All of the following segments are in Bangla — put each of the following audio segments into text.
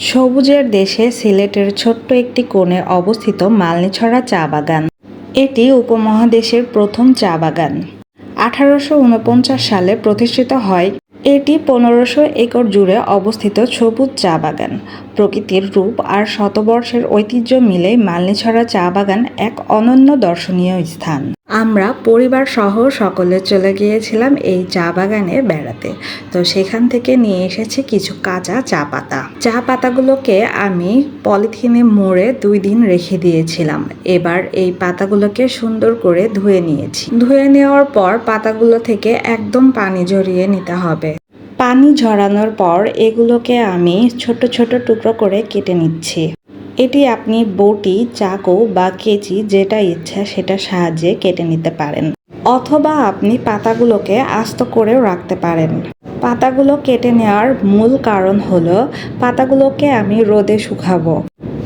সবুজের দেশে সিলেটের ছোট্ট একটি কোণে অবস্থিত মালনীছড়া চা বাগান। এটি উপমহাদেশের প্রথম চা বাগান। আঠারোশো উনপঞ্চাশ সালে প্রতিষ্ঠিত হয়। এটি পনেরোশো একর জুড়ে অবস্থিত সবুজ চা বাগান। প্রকৃতির রূপ আর শতবর্ষের ঐতিহ্য মিলে মালনীছড়া চা বাগান এক অনন্য দর্শনীয় স্থান। আমরা পরিবার সহ সকলে চলে গিয়েছিলাম এই চা বাগানে বেড়াতে। তো সেখান থেকে নিয়ে এসেছি কিছু কাঁচা চা পাতা। চা পাতাগুলোকে আমি পলিথিনে মোড়ে দুই দিন রেখে দিয়েছিলাম। এবার এই পাতাগুলোকে সুন্দর করে ধুয়ে নিয়েছি। ধুয়ে নেওয়ার পর পাতাগুলো থেকে একদম পানি ঝরিয়ে নিতে হবে। পানি ঝরানোর পর এগুলোকে আমি ছোট ছোট টুকরো করে কেটে নিচ্ছি। এটি আপনি বটি, চাকু বা কেচি যেটা ইচ্ছা সেটা সাহায্যে কেটে নিতে পারেন। অথবা আপনি পাতাগুলোকে আস্ত করেও রাখতে পারেন। পাতাগুলো কেটে নেওয়ার মূল কারণ হলো পাতাগুলোকে আমি রোদে শুকাবো।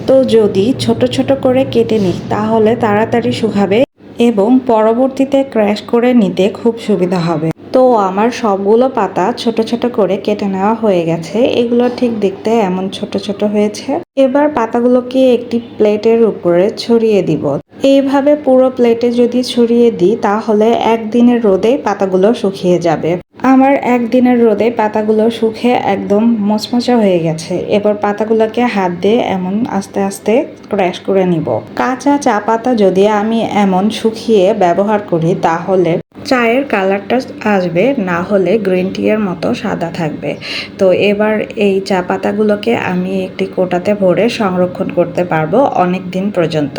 তো যদি ছোট ছোট করে কেটে নিই, তাহলে তাড়াতাড়ি শুকাবে এবং পরবর্তীতে ক্র্যাশ করে নিতে খুব সুবিধা হবে। তো আমার সবগুলো পাতা ছোট ছোট করে কেটে নেওয়া হয়ে গেছে। এগুলো ঠিক দেখতে এমন ছোট ছোট হয়েছে। এবার পাতাগুলোকে একটি প্লেটের উপরে ছড়িয়ে দিব। এইভাবে পুরো প্লেটে যদি ছড়িয়ে দিই, তাহলে একদিনের রোদে পাতাগুলো শুকিয়ে যাবে। আমার একদিনের রোদে পাতাগুলো শুকিয়ে একদম মচমচা হয়ে গেছে। এবার পাতাগুলোকে হাত দিয়ে এমন আস্তে আস্তে ক্র্যাশ করে নিব। কাঁচা চা পাতা যদি আমি এমন শুকিয়ে ব্যবহার করি, তাহলে চায়ের কালারটা আসবে, না হলে গ্রিন টি এর মতো সাদা থাকবে। তো এবার এই চা পাতাগুলোকে আমি একটি কোটাতে ভরে সংরক্ষণ করতে পারব অনেক দিন পর্যন্ত।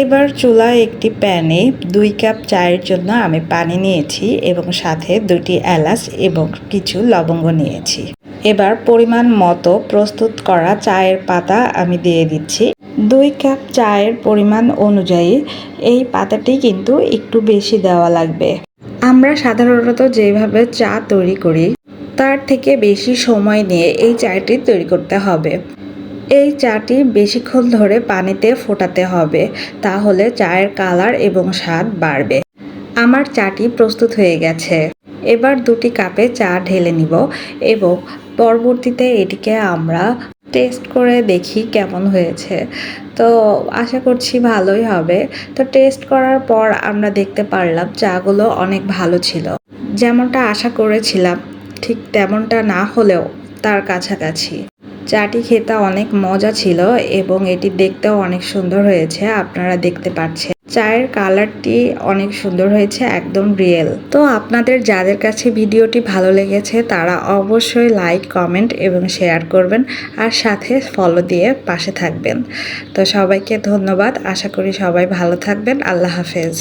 এবার চুলায় একটি প্যানে দুই কাপ চায়ের জন্য আমি পানি নিয়েছি এবং সাথে দুটি এবং কিছু লবঙ্গ নিয়েছি। এবার পরিমাণ মতো প্রস্তুত করা চায়ের পাতা আমি দিয়ে দিচ্ছি। দুই কাপ চায়ের পরিমাণ অনুযায়ী এই পাতাটি কিন্তু একটু বেশি দেওয়া লাগবে। আমরা সাধারণত যেভাবে চা তৈরি করি, তার থেকে বেশি সময় নিয়ে এই চাটি তৈরি করতে হবে। এই চাটি বেশিক্ষণ ধরে পানিতে ফোটাতে হবে, তাহলে চায়ের কালার এবং স্বাদ বাড়বে। আমার চাটি প্রস্তুত হয়ে গেছে। এবার দুটি কাপে চা ঢেলে নিব এবং পরবর্তীতে এটিকে আমরা টেস্ট করে দেখি কেমন হয়েছে। তো আশা করছি ভালোই হবে। তো টেস্ট করার পর আমরা দেখতে পারলাম চাগুলো অনেক ভালো ছিল। যেমনটা আশা করেছিলাম, ঠিক তেমনটা না হলেও তার কাছাকাছি। চাটি খেতে অনেক মজা ছিল এবং এটি দেখতেও অনেক সুন্দর হয়েছে, আপনারা দেখতে পাচ্ছেন। চায়ের কালারটি অনেক সুন্দর হয়েছে, একদম রিয়েল তো আপনাদের যাদের কাছে ভিডিওটি ভালো লেগেছে, তারা অবশ্যই লাইক কমেন্ট এবং শেয়ার করবেন আর সাথে ফলো দিয়ে পাশে থাকবেন। তো সবাইকে ধন্যবাদ, আশা করি সবাই ভালো থাকবেন, আল্লাহ হাফেজ।